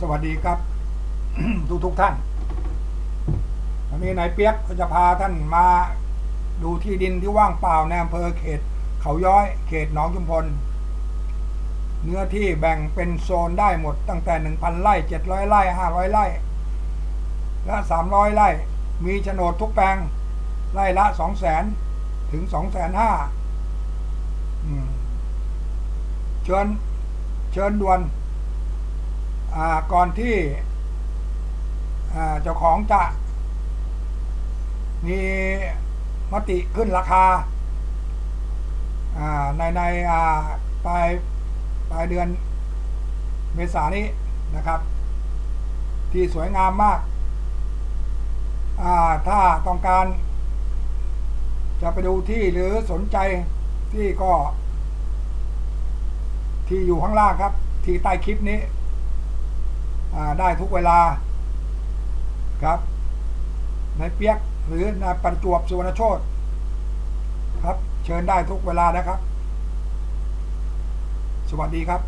สวัสดีครับ ทุกทุกท่าน วันนี้นายเปียกก็จะพาท่านมาดูที่ดินที่ว่างเปล่าในอำเภอเขต เขาย้อย เขตหนองชุมพล เนื้อที่แบ่งเป็นโซนได้หมดตั้งแต่หนึ่งพันไร่เจ็ดร้อยไร่ห้าร้อยไร่ และสามร้อยไร่ มีโฉนดทุกแปลง ไร่ละสองแสนถึงสองแสนห้าเชิญ เชิญด่วน ก่อนที่เจ้าของจะ มีมติขึ้นราคา ในในปลายปลายเดือนเมษายนนี้นะครับ ที่สวยงามมากาถ้าต้องการ จะไปดูที่หรือสนใจที่ก็ ที่อยู่ข้างล่างครับ ที่ใต้คลิปนี้ ได้ทุกเวลาครับนายเปียกหรือนายประจวบสุวรรณโชตครับ เชิญได้ทุกเวลานะครับ สวัสดีครับ